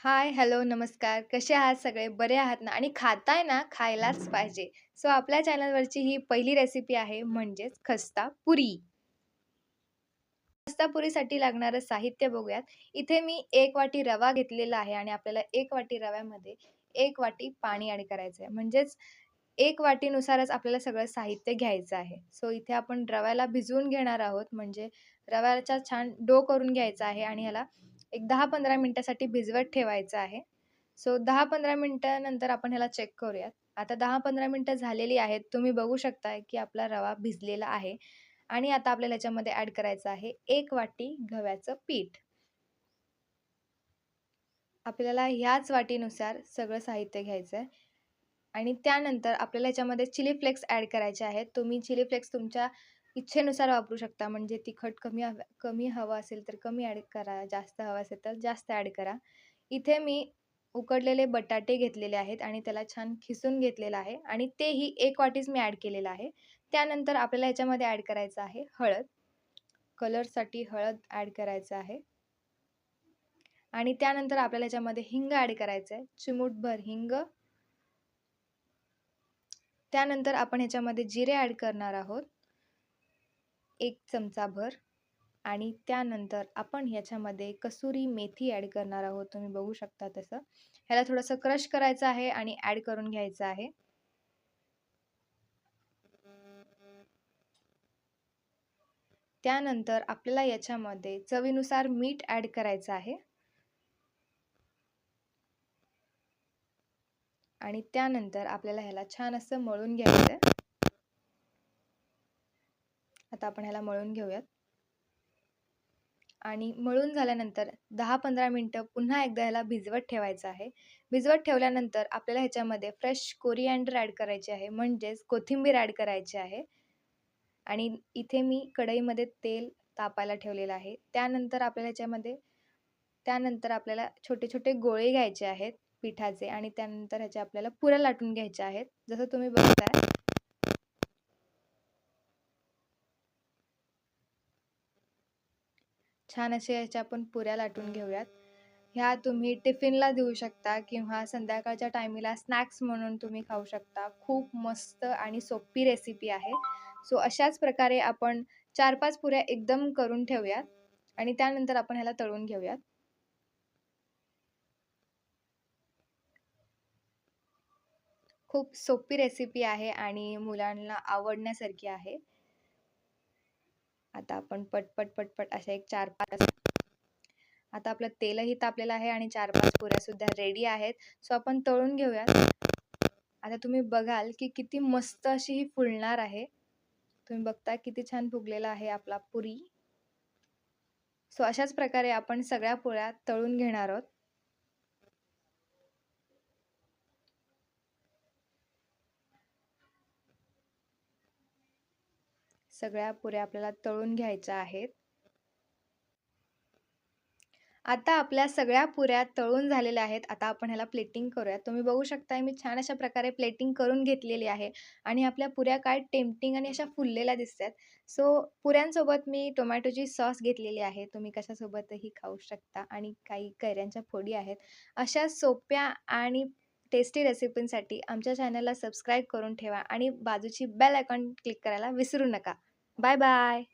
हाय, hello, नमस्कार. कसे आहात सगळे? बरे आहात ना? आणि खाताय ना, खायलाच पाहिजे. सो आपल्या चॅनलवरची ही पहिली रेसिपी आहे म्हणजेच खस्ता पुरी. खस्ता पुरीसाठी लागणारं साहित्य बघूयात. इथे मी एक वाटी रवा घेतलेला आहे आणि आपल्याला एक वाटी रव्यामध्ये एक वाटी पाणी ॲड करायचं आहे. म्हणजेच एक वाटीनुसारच आपल्याला सगळं साहित्य घ्यायचं आहे. सो इथे आपण रव्याला भिजवून घेणार आहोत. म्हणजे रव्याचा छान डो करून घ्यायचा आहे आणि ह्याला एक दहा पंधरा मिनटासाठी भिजवत ठेवायचं आहे. सो दहा पंधरा मिनटानंतर आपण ह्याला चेक करूयात. आता 10-15 मिनिटं झालेली आहेत. तुम्ही बघू शकताय, की आपला रवा भिजलेला आहे आणि आता आपल्याला ह्याच्यामध्ये ॲड करायचं आहे एक वाटी गव्याचं पीठ. आपल्याला ह्याच वाटीनुसार सगळं साहित्य घ्यायचं आहे आणि त्यानंतर आपल्याला याच्यामध्ये चिली फ्लेक्स ॲड करायचे आहेत. तुम्ही चिली फ्लेक्स तुमच्या इच्छेनुसार वापरू शकता. म्हणजे तिखट कमी हवं कमी हवं असेल तर कमी ॲड करा, जास्त हवं असेल तर जास्त ॲड करा. इथे मी उकडलेले बटाटे घेतलेले आहेत आणि त्याला छान खिसून घेतलेलं आहे आणि तेही एक वाटीच मी ॲड केलेलं आहे. त्यानंतर आपल्याला याच्यामध्ये ॲड करायचं आहे हळद. कलरसाठी हळद ॲड करायचं आहे. आणि त्यानंतर आपल्याला याच्यामध्ये हिंग ॲड करायचं आहे. चिमूटभर हिंग. त्यानंतर आपण ह्याच्यामध्ये जिरे ॲड करणार आहोत. एक चमचाभर आणि त्यानंतर आपण ह्याच्यामध्ये कसुरी मेथी ॲड करणार आहोत. तुम्ही बघू शकता तसं. ह्याला थोडंसं क्रश करायचं आहे आणि ॲड करून घ्यायचं आहे. त्यानंतर आपल्याला याच्यामध्ये चवीनुसार मीठ ॲड करायचं आहे. आणि त्यानंतर आपल्याला ह्याला छान असं मळून घ्यायचं आहे. आता आपण ह्याला मळून घेऊयात. आणि मळून झाल्यानंतर दहा पंधरा मिनटं पुन्हा एकदा ह्याला भिजवत ठेवायचं आहे. भिजवत ठेवल्यानंतर आपल्याला ह्याच्यामध्ये फ्रेश कोरिएंडर ॲड करायची आहे. म्हणजेच कोथिंबीर ॲड करायची आहे. आणि इथे मी कढईमध्ये तेल तापायला ठेवलेलं आहे. त्यानंतर आपल्याला ह्याच्यामध्ये त्यानंतर आपल्याला छोटे-छोटे गोळे घ्यायचे आहेत पिठाचे आणि त्यानंतर ह्याच्या आपल्याला पुऱ्या लाटून घ्यायच्या आहेत. जसं तुम्ही बघताय. छान असे ह्याच्या आपण पुऱ्या लाटून घेऊयात. ह्या तुम्ही टिफिनला देऊ शकता किंवा संध्याकाळच्या टायमीला स्नॅक्स म्हणून तुम्ही खाऊ शकता. खूप मस्त आणि सोपी रेसिपी आहे. सो अशाच प्रकारे आपण 4-5 पुऱ्या एकदम करून ठेवूयात आणि त्यानंतर आपण ह्याला तळून घेऊयात. खूप सोपी रेसिपी आहे आणि मुलांना आवडण्यासारखी आहे. आता आपण पटपट, पटपट अशा एक 4-5 आता आपलं तेलही तापलेलं आहे आणि 4-5 पुऱ्यासुद्धा रेडी आहेत. सो आपण तळून घेऊयात. आता तुम्ही बघाल, की किती मस्त अशी ही फुलणार आहे. तुम्ही बघताय किती छान फुगलेला आहे आपला पुरी. सो अशाच प्रकारे आपण सगळ्या पोळ्या तळून घेणार आहोत. सगळ्या पुऱ्या आपल्याला तळून घ्यायच्या आहेत. आता आपल्या सगळ्या पुऱ्या तळून झालेल्या आहेत. आता आपण ह्याला प्लेटिंग करूयात. तुम्ही बघू शकताय मी छान अशा प्रकारे प्लेटिंग करून घेतलेली आहे आणि आपल्या पुऱ्या काय टेम्पटिंग आणि अशा फुललेल्या दिसतात सो पुऱ्यांसोबत मी टोमॅटोची सॉस घेतलेली आहे. तुम्ही कशासोबतही खाऊ शकता आणि काही कैऱ्यांच्या फोडी आहेत. अशा सोप्या आणि टेस्टी रेसिपींसाठी आमच्या चॅनलला सबस्क्राईब करून ठेवा आणि बाजूची बेल आयकॉन क्लिक करायला विसरू नका. Bye bye.